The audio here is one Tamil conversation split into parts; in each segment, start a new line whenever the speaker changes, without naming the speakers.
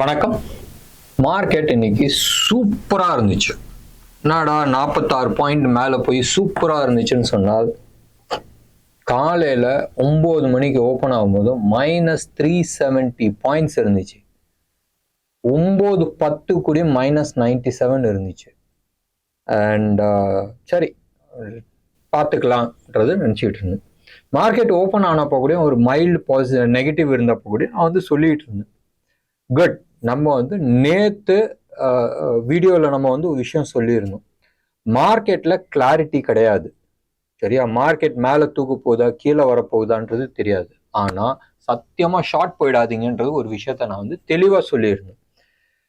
வணக்கம். மார்க்கெட் இன்னைக்கு சூப்பராக இருந்துச்சு. என்னடா நாற்பத்தாறு பாயிண்ட் மேலே போய் சூப்பராக இருந்துச்சுன்னு சொன்னால் காலையில் ஒம்பது மணிக்கு ஓப்பன் ஆகும்போது மைனஸ் த்ரீ செவன்ட்டி பாயிண்ட்ஸ் இருந்துச்சு. ஒம்பது பத்து கூடிய மைனஸ் நைன்டி செவன் இருந்துச்சு அண்ட் uh, சரி பார்த்துக்கலான்றது நினச்சிக்கிட்டு இருந்தேன். மார்க்கெட் ஓப்பன் ஆனப்போ கூட ஒரு மைல்டு பாசிட்டிவ் நெகட்டிவ் இருந்தப்போ கூட நான் வந்து சொல்லிகிட்டு இருந்தேன். குட் நம்ம வந்து நேற்று வீடியோவில் நம்ம வந்து ஒரு விஷயம் சொல்லியிருந்தோம். மார்க்கெட்டில் கிளாரிட்டி கிடையாது. சரியா? மார்க்கெட் மேலே தூக்கு போகுதா கீழே வரப்போகுதான்றது தெரியாது. ஆனால் சத்தியமாக ஷார்ட் போயிடாதீங்கன்றது ஒரு விஷயத்த நான் வந்து தெளிவாக சொல்லியிருந்தேன்.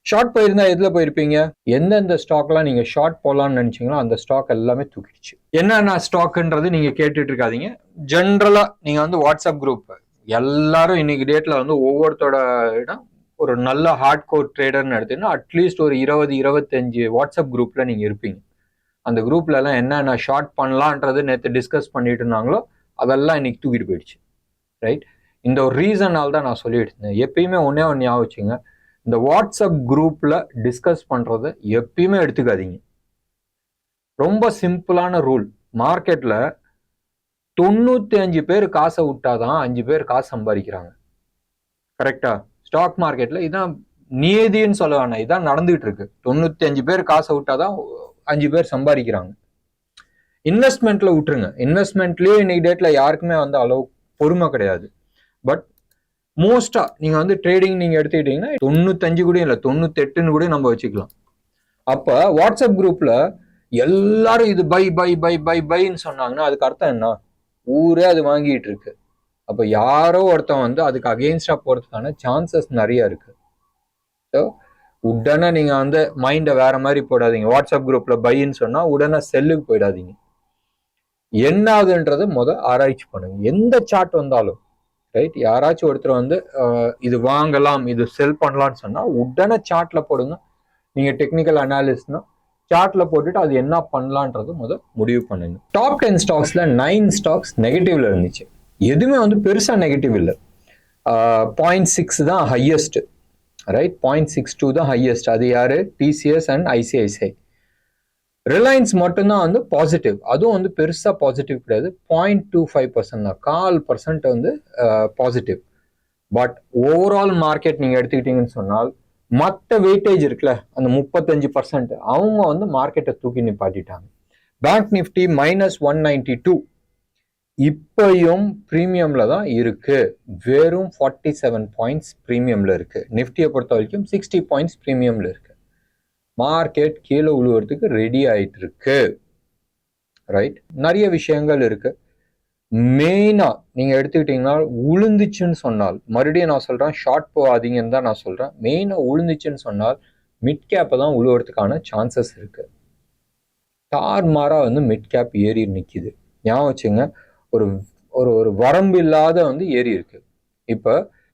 ஷார்ட் போயிருந்தா எதில் போயிருப்பீங்க? எந்தெந்த ஸ்டாக்லாம் நீங்கள் ஷார்ட் போகலான்னு நினச்சிங்களோ அந்த ஸ்டாக் எல்லாமே தூக்கிடுச்சு. என்னென்ன ஸ்டாக்குன்றது நீங்கள் கேட்டுட்டு இருக்காதீங்க ஜென்ரலாக நீங்கள் வந்து வாட்ஸ்அப் குரூப் எல்லாரும் இன்னைக்கு டேட்டில் வந்து ஒவ்வொருத்தோட இடம் ஒரு நல்ல ஹார்ட் கோர் ட்ரேடர்னு எடுத்தீங்கன்னா அட்லீஸ்ட் ஒரு இருபது இருபத்தஞ்சு வாட்ஸ்அப் குரூப்பில் நீங்கள் இருப்பீங்க. அந்த குரூப்ல எல்லாம் என்னென்ன ஷார்ட் பண்ணலான்றது நேற்று டிஸ்கஸ் பண்ணிட்டு இருந்தாங்களோ அதெல்லாம் இன்னைக்கு தூக்கிட்டு போயிடுச்சு. ரைட் இந்த ஒரு ரீசனால் தான் நான் சொல்லிட்டு இருந்தேன். எப்பயுமே ஒன்னே ஒன்று ஞாபகம் வச்சுங்க. இந்த வாட்ஸ்அப் குரூப்பில் டிஸ்கஸ் பண்ணுறத எப்பயுமே எடுத்துக்காதீங்க. ரொம்ப சிம்பிளான ரூல் மார்க்கெட்டில் தொண்ணூற்றி அஞ்சு பேர் காசை விட்டாதான் அஞ்சு பேர் காசு சம்பாதிக்கிறாங்க. கரெக்டாக ஸ்டாக் மார்க்கெட்ல இதான் நியதின்னு சொல்ல வேணாம். இதான் நடந்துகிட்டு இருக்கு தொண்ணூத்தி அஞ்சு பேர் காசை விட்டாதான் அஞ்சு பேர் சம்பாதிக்கிறாங்க. இன்வெஸ்ட்மெண்ட்ல விட்டுருங்க. இன்வெஸ்ட்மெண்ட்லயே இன்னைக்கு டேட்ல யாருக்குமே வந்து அளவு பொறுமை கிடையாது. பட் மோஸ்டா நீங்க வந்து ட்ரேடிங் நீங்க எடுத்துக்கிட்டீங்கன்னா தொண்ணூத்தஞ்சு கூட இல்லை தொண்ணூத்தெட்டுன்னு கூட நம்ம வச்சுக்கலாம். அப்ப வாட்ஸ்அப் குரூப்ல எல்லாரும் இது பை பை பை பை பைன்னு சொன்னாங்கன்னா அதுக்கு அர்த்தம் என்ன? ஊரே அது வாங்கிட்டு இருக்கு அப்போ யாரோ ஒருத்தன் வந்து அதுக்கு அகெயின்ஸ்டாக போகிறதுக்கான சான்சஸ் நிறைய இருக்கு. ஸோ உடனே நீங்கள் வந்து மைண்டை வேற மாதிரி போடாதீங்க. வாட்ஸ்அப் குரூப்பில் பைன்னு சொன்னால் உடனே செல்லுக்கு போயிடாதீங்க. என்ன ஆகுதுன்றதை முத ஆராய்ச்சி பண்ணுங்க. எந்த சார்ட் வந்தாலும் ரைட் யாராச்சும் ஒருத்தர் வந்து இது வாங்கலாம் இது செல் பண்ணலாம்னு சொன்னால் உடனே சாட்டில் போடுங்க. நீங்கள் டெக்னிக்கல் அனாலிஸ்ட்னா சார்ட்ல போட்டுட்டு அது என்ன பண்ணலான்றது முதல் முடிவு பண்ணுங்க. டாப் டென் ஸ்டாக்ஸ்ல நைன் ஸ்டாக்ஸ் நெகட்டிவ்ல இருந்துச்சு. எதுவுமே வந்து பெருசாக நெகட்டிவ் இல்லை. பாயிண்ட் சிக்ஸ் தான் highest right point six two தான் ஹையஸ்ட் அது யார்? டிசிஎஸ் அண்ட் ஐசிஐசிஐ ரிலையன்ஸ் மட்டும்தான் வந்து பாசிட்டிவ் அதுவும் வந்து பெருசாக பாசிட்டிவ் கிடையாது. பாயிண்ட் டூ ஃபைவ் பர்சன்ட் தான். கால் பர்சன்ட் வந்து பாசிட்டிவ் பட் ஓவரால் மார்க்கெட் நீங்கள் எடுத்துக்கிட்டீங்கன்னு சொன்னால் மற்ற வெயிட்டேஜ் இருக்குல்ல அந்த முப்பத்தஞ்சு பர்சன்ட் அவங்க வந்து மார்க்கெட்டை தூக்கி நிப்பாட்டிட்டாங்க. Bank Nifty minus one ninety two இப்பையும் ப்ரீமியம்ல தான் இருக்கு. வெறும் ஃபார்ட்டி செவன் பாயிண்ட்ஸ் ப்ரீமியம்ல இருக்கு. நிஃப்டியை பொறுத்த வரைக்கும் சிக்ஸ்டி பாயிண்ட்ஸ் ப்ரீமியம்ல இருக்கு. மார்க்கெட் கீழே உழுவுறதுக்கு ரெடி ஆயிட்டு இருக்கு. ரைட் நிறைய விஷயங்கள் இருக்கு. மெயினாக நீங்கள் எடுத்துக்கிட்டிங்கன்னா உளுந்துச்சுன்னு சொன்னால் மறுபடியும் நான் சொல்கிறேன் ஷார்ட் போகாதீங்கன்னு தான் நான் சொல்கிறேன் மெயினாக உளுந்துச்சுன்னு சொன்னால் மிட் கேப்பை தான் உழுவுறதுக்கான சான்சஸ் இருக்குது தார் வந்து மிட் கேப் ஏறி நிற்கிது ஞாபகம் வச்சுங்க ஒரு ஒரு ஒரு வரம்பு இல்லாத வந்து ஏரி இருக்கு. இப்போ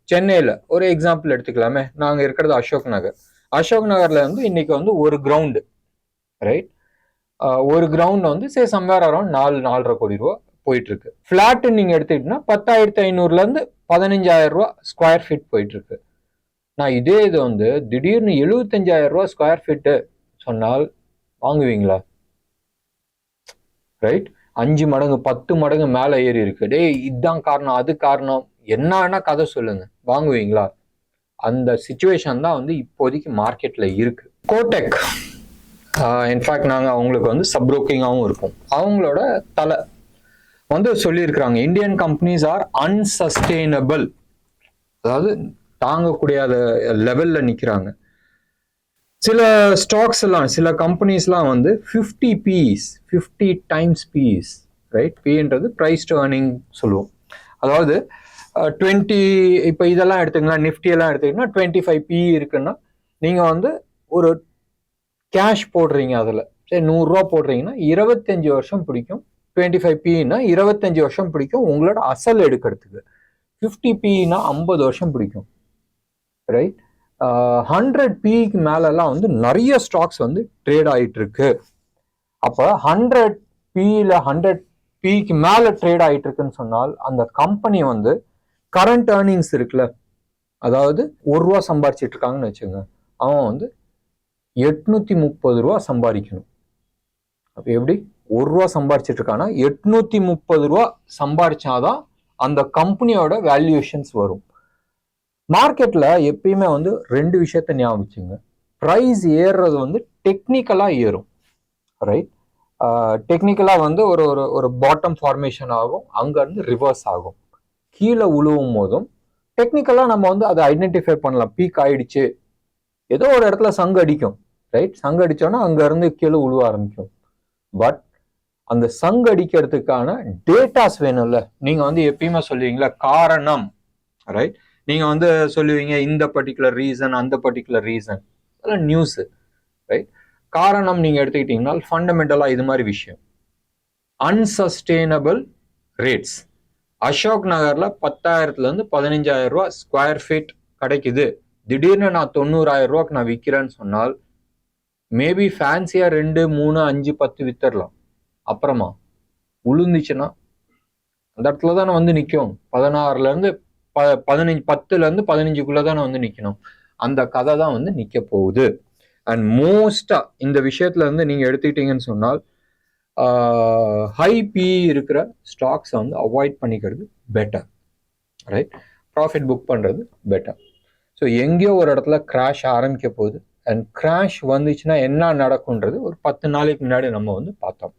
சென்னையில் ஒரு எக்ஸாம்பிள் எடுத்துக்கலாமே. நாங்கள் இருக்கிறது அசோக் நகர். அசோக் நகரில் வந்து இன்னைக்கு வந்து ஒரு கிரவுண்டு ரைட் ஒரு கிரவுண்ட் வந்து சே சம்வேர் அரௌண்ட் நாலு நாலரை கோடி ரூபா போயிட்டு இருக்கு ஃபிளாட்டு நீங்க எடுத்துக்கிட்டீங்கன்னா பத்தாயிரத்தி ஐநூறுலேருந்து பதினஞ்சாயிரம் ரூபா ஸ்கொயர் ஃபீட் போயிட்டு இருக்கு நான் இதே இது வந்து திடீர்னு எழுபத்தஞ்சாயிரம் ரூபா ஸ்கொயர் ஃபீட்டு சொன்னால் வாங்குவீங்களா? ரைட் அஞ்சு மடங்கு பத்து மடங்கு மேலே ஏறி இருக்கு. டேய் இதுதான் காரணம் அது காரணம். என்னன்னா கதை சொல்லுங்க. வாங்குவீங்களா? அந்த சுச்சுவேஷன் தான் வந்து இப்போதைக்கு மார்க்கெட்டில் இருக்கு. கோடெக் இன்ஃபேக்ட் நாங்கள் அவங்களுக்கு வந்து சப்ரோக்கிங்காகவும் இருக்கும். அவங்களோட தலை வந்து சொல்லியிருக்கிறாங்க இந்தியன் கம்பெனிஸ் ஆர் அன்சஸ்டெயினபிள் அதாவது தாங்கக்கூடிய லெவலில் நிற்கிறாங்க சில ஸ்டாக்ஸ் எல்லாம் சில கம்பெனிஸ்லாம் வந்து fifty PEs fifty times PEs right பீன்றது price to earning சொல்லுவோம். அதாவது டுவெண்ட்டி இப்போ இதெல்லாம் எடுத்துக்கலாம் நிஃப்டி எல்லாம் எடுத்துக்கிட்டீங்கன்னா டுவெண்ட்டி ஃபைவ் பி இருக்குன்னா நீங்கள் வந்து ஒரு கேஷ் போடுறீங்க அதில். சரி நூறுரூவா போடுறீங்கன்னா இருபத்தஞ்சி வருஷம் பிடிக்கும். டுவெண்ட்டி ஃபைவ் பின்னா இருபத்தஞ்சு வருஷம் பிடிக்கும். உங்களோட அசல் எடுக்கிறதுக்கு. ஃபிஃப்டி பின்னா ஐம்பது வருஷம் பிடிக்கும். ரைட் ஹண்ட்ரட் பிக்கு மேலெல்லாம் வந்து நிறைய ஸ்டாக்ஸ் வந்து ட்ரேட் ஆகிட்டு இருக்கு அப்போ ஹண்ட்ரட் பியில் ஹண்ட்ரட் பிக்கு மேலே ட்ரேட் ஆகிட்டு இருக்குன்னு சொன்னால் அந்த கம்பெனி வந்து கரண்ட் ஏர்னிங்ஸ் இருக்குல்ல அதாவது ஒரு ரூபா சம்பாரிச்சிட்டு இருக்காங்கன்னு வச்சுங்க அவன் வந்து எட்நூத்தி முப்பது ரூபா சம்பாதிக்கணும். அப்போ எப்படி? ஒரு ரூபா சம்பாரிச்சிட்டு இருக்கான்னா எட்நூத்தி முப்பது ரூபா சம்பாரிச்சாதான் அந்த கம்பெனியோட வேல்யூஷன்ஸ் வரும். மார்க்கெட்டில் எப்பயுமே வந்து ரெண்டு விஷயத்த ஞாபகம் வச்சுங்க. ப்ரைஸ் ஏறுறது வந்து டெக்னிக்கலாக ஏறும். ரைட் டெக்னிக்கலாக வந்து ஒரு ஒரு ஒரு பாட்டம் ஃபார்மேஷன் ஆகும். அங்கேருந்து ரிவர்ஸ் ஆகும். கீழே உழுவும் போதும். டெக்னிக்கலாக நம்ம வந்து அதை ஐடென்டிஃபை பண்ணலாம். பீக் ஆயிடுச்சு. ஏதோ ஒரு இடத்துல சங்கு அடிக்கும். ரைட் சங்கு அடித்தோன்னா அங்கேருந்து கீழே உழுவ ஆரம்பிக்கும். பட் அந்த சங்கு அடிக்கிறதுக்கான டேட்டாஸ் வேணும்ல. நீங்கள் வந்து எப்பயுமே சொல்லுவீங்களா காரணம். ரைட் நீங்கள் வந்து சொல்லுவீங்க இந்த பர்டிகுலர் ரீசன் அந்த பர்டிகுலர் ரீசன் அதெல்லாம் நியூஸு ரைட் காரணம் நீங்க எடுத்துக்கிட்டீங்கன்னா ஃபண்டமெண்டலா இது மாதிரி விஷயம். அன்சஸ்டெயினபிள் ரேட்ஸ் அசோக் நகர்ல பத்தாயிரத்துல இருந்து பதினஞ்சாயிரம் ரூபாய் ஸ்கொயர் ஃபீட் கிடைக்குது. திடீர்னு நான் தொண்ணூறாயிரம் ரூபாய்க்கு நான் விற்கிறேன்னு சொன்னால் மேபி ஃபேன்சியா ரெண்டு மூணு அஞ்சு பத்து வித்தரலாம் அப்புறமா உளுந்துச்சுன்னா அந்த இடத்துல தானே வந்து நிற்கும் பதினாறுல இருந்து ப பதினஞ்சு பத்துல இருந்து பதினஞ்சுக்குள்ள தானே வந்து நிற்கணும் அந்த கதை தான் வந்து நிற்க போகுது. அண்ட் மோஸ்டா இந்த விஷயத்துல இருந்து நீங்க எடுத்துக்கிட்டீங்கன்னு சொன்னால் ஹை பி இருக்கிற ஸ்டாக்ஸை வந்து அவாய்ட் பண்ணிக்கிறது பெட்டர் ரைட் ப்ராஃபிட் புக் பண்றது பெட்டர் ஸோ எங்கேயோ ஒரு இடத்துல கிராஷ் ஆரம்பிக்க போகுது. அண்ட் கிராஷ் வந்துச்சுன்னா என்ன நடக்கும்ன்றது ஒரு பத்து நாளைக்கு முன்னாடி நம்ம வந்து பார்த்தோம்.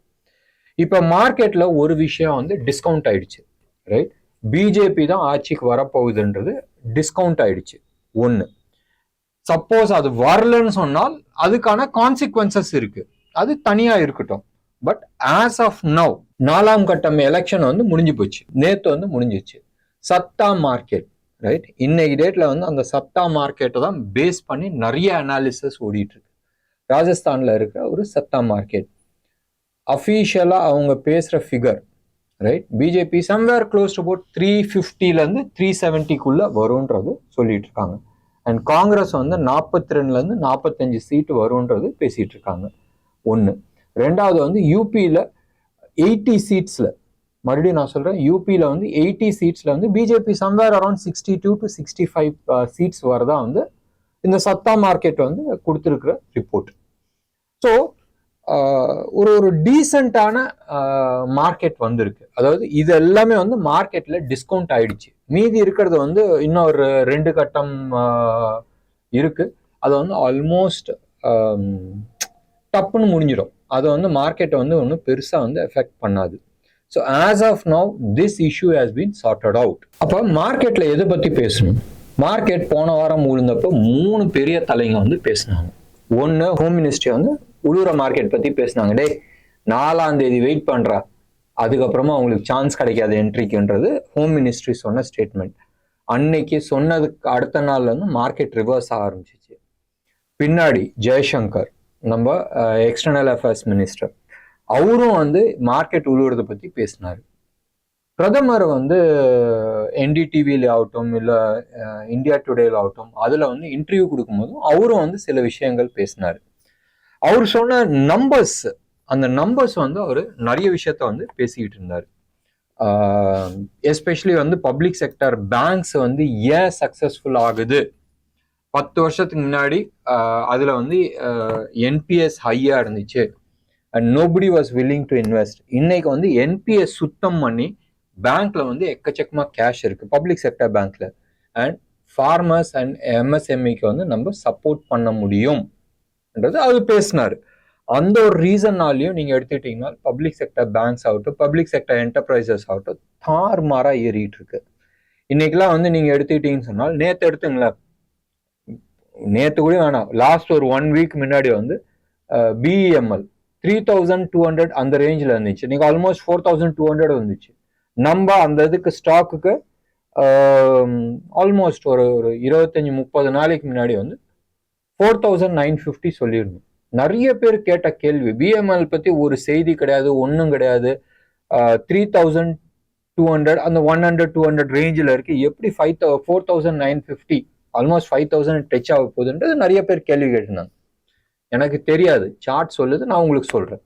இப்போ மார்க்கெட்டில் ஒரு விஷயம் வந்து டிஸ்கவுண்ட் ஆயிடுச்சு. ரைட் பிஜேபி தான் ஆட்சிக்கு வரப்போகுதுன்றது டிஸ்கவுண்ட் ஆயிடுச்சு. ஒன்று சப்போஸ் அது வரலன்னு சொன்னால் அதுக்கான கான்சிக்வன்சஸ் இருக்கு. அது தனியாக இருக்கட்டும். பட் ஆஸ் ஆஃப் நவ் நாலாம் கட்டம் எலெக்ஷன் வந்து முடிஞ்சு போச்சு. நேற்று வந்து முடிஞ்சிச்சு. சத்தா மார்க்கெட் ரைட் இன்னைக்கு டேட்ல வந்து அந்த சத்தா மார்க்கெட்டை தான் பேஸ் பண்ணி நிறைய அனாலிசிஸ் ஓடிட்டு இருக்கு. ராஜஸ்தான்ல இருக்கிற ஒரு சத்தா மார்க்கெட் அஃபீஷியலாக அவங்க பேசுகிற figure right BJP somewhere close about three ஃபிஃப்டிலேருந்து three செவன்ட்டிக்குள்ள வரும்ன்றது சொல்லிட்டு இருக்காங்க அண்ட் காங்கிரஸ் வந்து நாற்பத்தி ரெண்டுலேருந்து நாற்பத்தஞ்சு சீட்டு வரும்ன்றது பேசிகிட்டு இருக்காங்க ஒன்று ரெண்டாவது வந்து யூபியில் எயிட்டி சீட்ஸில் மறுபடியும் நான் சொல்கிறேன் யூபியில் வந்து எயிட்டி சீட்ஸில் வந்து BJP somewhere around sixty two to sixty five seats வரதா வந்து இந்த சத்தா மார்க்கெட் வந்து கொடுத்துருக்குற ரிப்போர்ட் ஸோ ஒரு ஒரு டீசெண்டான மார்க்கெட் வந்திருக்கு. அதாவது இது எல்லாமே வந்து மார்க்கெட்டில் டிஸ்கவுண்ட் ஆயிடுச்சு. மீதி இருக்கிறது வந்து இன்னும் ஒரு ரெண்டு கட்டம் இருக்கு. அது வந்து ஆல்மோஸ்ட் டப்புன்னு முடிஞ்சிடும். அது வந்து மார்க்கெட்டை வந்து ஒன்றும் பெருசாக வந்து எஃபெக்ட் பண்ணாது. So as of now this issue has been sorted out அப்போ மார்க்கெட்டில் எதை பற்றி பேசணும்? மார்க்கெட் போன வாரம் முழுந்தப்போ மூணு பெரிய தலைங்க வந்து பேசினாங்க. ஒன்று ஹோம் மினிஸ்ட்ரி வந்து உழுவுற மார்க்கெட் பற்றி பேசினாங்க. டே நாலாம் தேதி வெயிட் பண்ணுறா அதுக்கப்புறமா அவங்களுக்கு சான்ஸ் கிடைக்காது என்ட்ரிக்குன்றது ஹோம் மினிஸ்ட்ரி சொன்ன ஸ்டேட்மெண்ட் அன்னைக்கு சொன்னதுக்கு அடுத்த நாள்ல இருந்து மார்க்கெட் ரிவர்ஸ் ஆக ஆரம்பிச்சிச்சு. பின்னாடி ஜெய்சங்கர் நம்ம எக்ஸ்டர்னல் அஃபேர்ஸ் மினிஸ்டர் அவரும் வந்து மார்க்கெட் உழுவுறதை பற்றி பேசினார். பிரதமர் வந்து என்டிடிவியில் ஆகட்டும் இல்லை இந்தியா டுடேல ஆகட்டும் அதில் வந்து இன்டர்வியூ கொடுக்கும்போதும் அவரும் வந்து சில விஷயங்கள் பேசினார். அவர் சொன்ன நம்பர்ஸ் அந்த நம்பர்ஸ் வந்து அவர் நிறைய விஷயத்த வந்து பேசிக்கிட்டு இருந்தார். எஸ்பெஷலி வந்து பப்ளிக் செக்டர் பேங்க்ஸ் வந்து ஏன் சக்ஸஸ்ஃபுல் ஆகுது? பத்து வருஷத்துக்கு முன்னாடி அதில் வந்து என்பிஎஸ் ஹையாக இருந்துச்சு. And nobody was willing to invest இன்னைக்கு வந்து என்பிஎஸ் சுத்தம் பண்ணி பேங்க்ல வந்து எக்கச்சக்கமாக கேஷ் இருக்கு பப்ளிக் செக்டர் பேங்க்ல அண்ட் ஃபார்மர்ஸ் அண்ட் எம்எஸ்எம்இக்கு வந்து நம்ம சப்போர்ட் பண்ண முடியும். என்றது அது பேசினாரு. அந்த ஒரு ரீசன்னாலையும் நீங்கள் எடுத்துக்கிட்டீங்கன்னா பப்ளிக் செக்டர் பேங்க்ஸ் ஆகட்டும் பப்ளிக் செக்டர் என்டர்பிரைசஸ் ஆகட்டும் தாறுமாறா ஏறிட்டு இருக்கு இன்னைக்கெல்லாம் வந்து நீங்கள் எடுத்துக்கிட்டீங்கன்னு சொன்னால் நேற்று எடுத்துங்களேன். நேற்று கூட வேணாம். லாஸ்ட் ஒரு ஒன் வீக் முன்னாடி வந்து BEML three thousand two hundred அந்த ரேஞ்சில் இருந்துச்சு. இன்னைக்கு almost four thousand two hundred வந்துச்சு. நம்ம அந்த இதுக்கு ஸ்டாக்குக்கு ஆல்மோஸ்ட் ஒரு ஒரு இருபத்தஞ்சி முப்பது நாளைக்கு முன்னாடி வந்து ஃபோர் தௌசண்ட் நைன் ஃபிஃப்டி சொல்லியிருந்தோம் நிறைய பேர் கேட்ட கேள்வி பிஎம்எல் பற்றி ஒரு செய்தி கிடையாது ஒன்றும் கிடையாது. த்ரீ தௌசண்ட் டூ ஹண்ட்ரட் அந்த ஒன் ஹண்ட்ரட் டூ ஹண்ட்ரட் ரேஞ்சில் இருக்குது எப்படி ஃபைவ் தௌ four thousand nine fifty almost five thousand touch ஆக போகுதுன்றது நிறைய பேர் கேள்வி கேட்டிருந்தாங்க. எனக்கு தெரியாது. சார்ட் சொல்லுது நான் உங்களுக்கு சொல்கிறேன்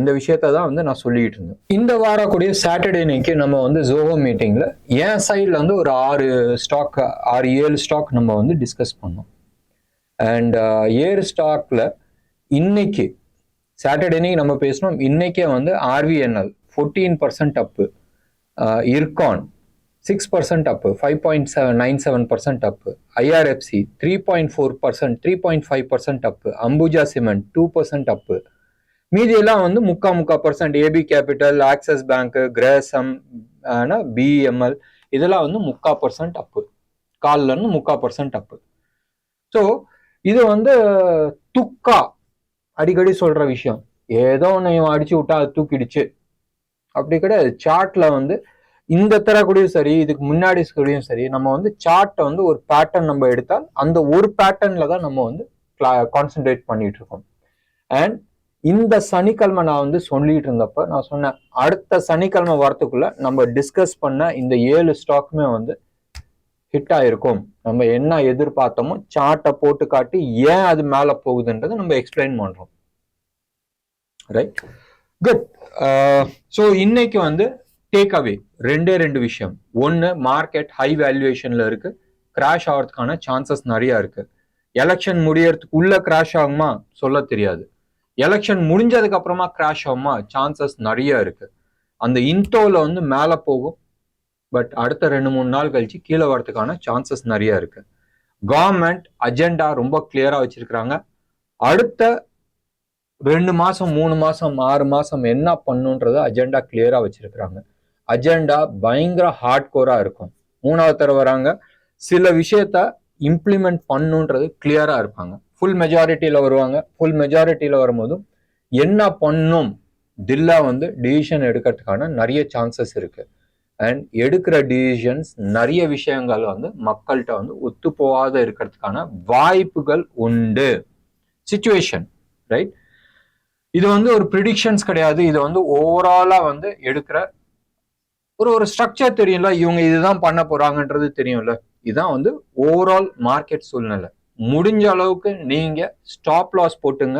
இந்த விஷயத்த தான் வந்து நான் சொல்லிக்கிட்டு இருந்தேன். இந்த வாரக்கூடிய சாட்டர்டே இன்னைக்கு நம்ம வந்து ஜோஹோ மீட்டிங்கில் என் சைடில் வந்து ஒரு ஆறு ஸ்டாக் ஆறு ஏழு ஸ்டாக் நம்ம வந்து டிஸ்கஸ் பண்ணோம். அண்ட் ஏர் ஸ்டாக்ல இன்னைக்கு சாட்டர்டே நம்ம பேசணும் இன்னைக்கே வந்து RVNL fourteen percent up Ircon six percent up five point seven nine seven percent up IRFC three point four percent three point five percent up Ambuja cement two percent up மீதியெல்லாம் வந்து முக்கா முக்கா percent AB capital Axis bank Grasim ஆனால் பிஎம்எல் இதெல்லாம் வந்து முக்கா பர்சன்ட் அப்பு காலில் இருந்து முக்கா பர்சன்ட் அப்பு ஸோ இது வந்து துக்கா அடிக்கடி சொல்ற விஷயம். ஏதோ ஒன்று அடிச்சு விட்டா அது தூக்கிடுச்சு. அப்படி கிடையாது. சார்ட்ல வந்து இந்த தரக்கூடியும் சரி இதுக்கு முன்னாடி கூடயும் சரி நம்ம வந்து சார்ட்டை வந்து ஒரு பேட்டர்ன் நம்ம எடுத்தால் அந்த ஒரு பேட்டர்ன்ல தான் நம்ம வந்து கான்சென்ட்ரேட் பண்ணிட்டு இருக்கோம். அண்ட் இந்த சனிக்கிழமை நான் வந்து சொல்லிட்டு இருந்தப்ப நான் சொன்னேன் அடுத்த சனிக்கிழமை வரத்துக்குள்ள நம்ம டிஸ்கஸ் பண்ண இந்த ஏழு ஸ்டாக்குமே வந்து ஹிட் ஆயிருக்கும். நம்ம என்ன எதிர்பார்த்தோமோ சார்ட்டை போட்டு காட்டி ஏன் அது மேல போகுதுன்றதை நம்ம எக்ஸ்பிளைன் பண்றோம். ரைட் குட் ஸோ இன்னைக்கு வந்து டேக் அவே ரெண்டே ரெண்டு விஷயம். ஒன்று மார்க்கெட் ஹை வேல்யூவேஷன்ல இருக்கு. கிராஷ் ஆகிறதுக்கான சான்சஸ் நிறைய இருக்கு. எலெக்ஷன் முடியறதுக்கு உள்ள கிராஷ் ஆகுமா? சொல்ல தெரியாது. எலெக்ஷன் முடிஞ்சதுக்கு அப்புறமா கிராஷ் ஆகுமா? சான்சஸ் நிறைய இருக்கு. அந்த இன்டோல வந்து மேலே போகும். பட் அடுத்த ரெண்டு மூணு நாள் கழிச்சு கீழே வரதுக்கான சான்சஸ் நிறைய இருக்கு. கவர்மெண்ட் அஜெண்டா ரொம்ப கிளியரா வச்சிருக்கிறாங்க. அடுத்த ரெண்டு மாசம் மூணு மாசம் ஆறு மாசம் என்ன பண்ணுன்றத அஜெண்டா கிளியரா வச்சிருக்கிறாங்க. அஜெண்டா பயங்கர ஹார்ட் கோரா இருக்கும். மூணாவது தர வராங்க. சில விஷயத்த இம்ப்ளிமெண்ட் பண்ணுன்றது கிளியரா இருப்பாங்க. ஃபுல் மெஜாரிட்டியில வருவாங்க. ஃபுல் மெஜாரிட்டியில வரும்போதும் என்ன பண்ணும்? தில்லா வந்து டிசிஷன் எடுக்கிறதுக்கான நிறைய சான்சஸ் இருக்கு. அண்ட் எடுக்கிற டிசிஷன்ஸ் நிறைய விஷயங்கள் வந்து மக்கள்கிட்ட வந்து ஒத்து போகாத இருக்கிறதுக்கான வாய்ப்புகள் உண்டு. சுச்சுவேஷன் ரைட் இது வந்து ஒரு ப்ரிடிக்ஷன்ஸ் கிடையாது. இது வந்து ஓவராலா வந்து எடுக்கிற ஒரு ஒரு ஸ்ட்ரக்சர் தெரியும்ல. இவங்க இதுதான் பண்ண போறாங்கன்றது தெரியும்ல. இதுதான் வந்து ஓவரால் மார்க்கெட் சூழ்நிலை. முடிஞ்ச அளவுக்கு நீங்க ஸ்டாப் லாஸ் போட்டுங்க.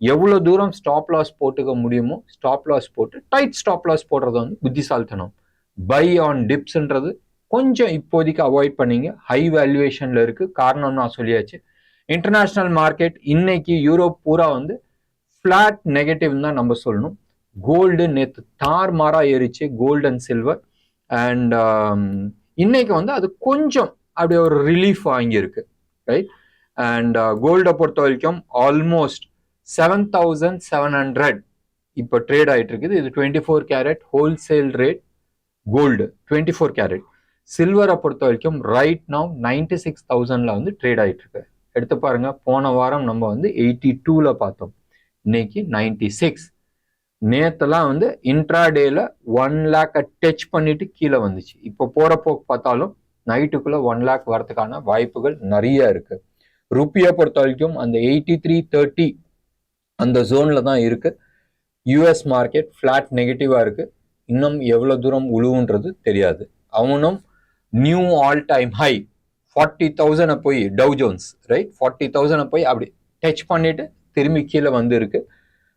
எவ்வளவு தூரம் ஸ்டாப் லாஸ் போட்டுக்க முடியுமோ ஸ்டாப் லாஸ் போட்டு டைட் ஸ்டாப் லாஸ் போடுறது வந்து புத்திசாலித்தனம். பை ஆன் டிப்ஸ்ன்றது கொஞ்சம் இப்போதைக்கு அவாய்ட் பண்ணிங்க. ஹை வேல்யூவேஷனில் இருக்குது காரணம் நான் சொல்லியாச்சு. இன்டர்நேஷ்னல் மார்க்கெட் இன்னைக்கு யூரோப் பூரா வந்து ஃப்ளாட் நெகட்டிவ் தான் நம்ம சொல்லணும். கோல்டு நேற்று தார் மாறா ஏறிச்சு. கோல்டு அண்ட் சில்வர் அண்ட் இன்னைக்கு வந்து அது கொஞ்சம் அப்படியே ஒரு ரிலீஃப் வாங்கியிருக்கு. ரைட் அண்ட் கோல்டை பொறுத்த வரைக்கும் almost seven thousand seven hundred இப்போ ட்ரேட் ஆகிட்டு இருக்குது. இது twenty four carat wholesale rate gold twenty four carat சில்வரை பொறுத்த வரைக்கும் ரைட் நவ் நைன்டி சிக்ஸ் தௌசண்ட்ல வந்து ட்ரேட் ஆகிட்டு இருக்கு. எடுத்து பாருங்க போன வாரம் நம்ம வந்து எயிட்டி டூவில் பார்த்தோம். இன்னைக்கு நைன்டி சிக்ஸ் நேத்தெல்லாம் வந்து இன்ட்ராடேல ஒன் லேக்கை டச் பண்ணிட்டு கீழே வந்துச்சு. இப்போ போற போக்கு பார்த்தாலும் நைட்டுக்குள்ள ஒன் லேக் வரதுக்கான வாய்ப்புகள் நிறைய இருக்கு. ருப்பியை பொறுத்த வரைக்கும் அந்த எயிட்டி த்ரீ தேர்ட்டி அந்த ஜோன்ல தான் இருக்கு. யூஎஸ் மார்க்கெட் ஃபிளாட் நெகட்டிவா இருக்கு. இன்னும் எவ்வளவு தூரம் உழுவுன்றது தெரியாது. அவனும் new all time high forty தௌசண்டை போய் டவ் ஜோன்ஸ் ரைட் ஃபார்ட்டி தௌசண்டை போய் அப்படி டச் பண்ணிட்டு திரும்பி கீழே வந்து இருக்கு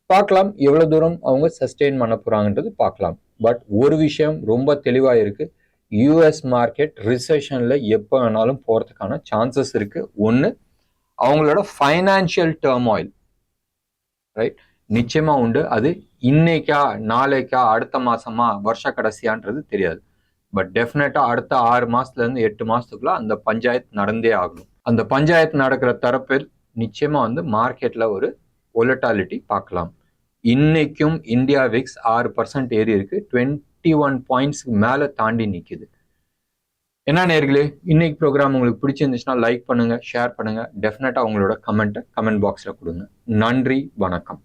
பார்க்கலாம் எவ்வளவு தூரம் அவங்க சஸ்டெயின் பண்ண போறாங்கன்றது பார்க்கலாம். பட் ஒரு விஷயம் ரொம்ப தெளிவாக இருக்கு. யூஎஸ் மார்க்கெட் ரிசெஷன்ல எப்போ வேணாலும் போறதுக்கான சான்சஸ் இருக்கு. ஒன்று அவங்களோட ஃபைனான்சியல் டேர்ம் ஆயில் ரைட் நிச்சயமா உண்டு. அது இன்னைக்கா நாளைக்கா அடுத்த மாசமா வருஷ கடைசியான்றது தெரியாது. பட் டெஃபினட்டா அடுத்த ஆறு மாசத்துல இருந்து எட்டு மாசத்துக்குள்ள அந்த பஞ்சாயத்து நடந்தே ஆகணும். அந்த பஞ்சாயத்து நடக்கிற தரப்பில் நிச்சயமா வந்து மார்க்கெட்ல ஒரு ஒலட்டாலிட்டி பார்க்கலாம். இன்னைக்கும் இந்தியா விக்ஸ் ஆறு பர்சன்ட் ஏறி இருக்கு. டுவெண்ட்டி ஒன் பாயிண்ட்ஸ்க்கு மேல தாண்டி நிக்குது. என்ன நேர்களே இன்னைக்கு ப்ரோக்ராம் உங்களுக்கு பிடிச்சிருந்துச்சுன்னா லைக் பண்ணுங்க ஷேர் பண்ணுங்க. டெஃபினட்டா உங்களோட கமெண்ட்டை கமெண்ட் பாக்ஸ்ல கொடுங்க. நன்றி வணக்கம்.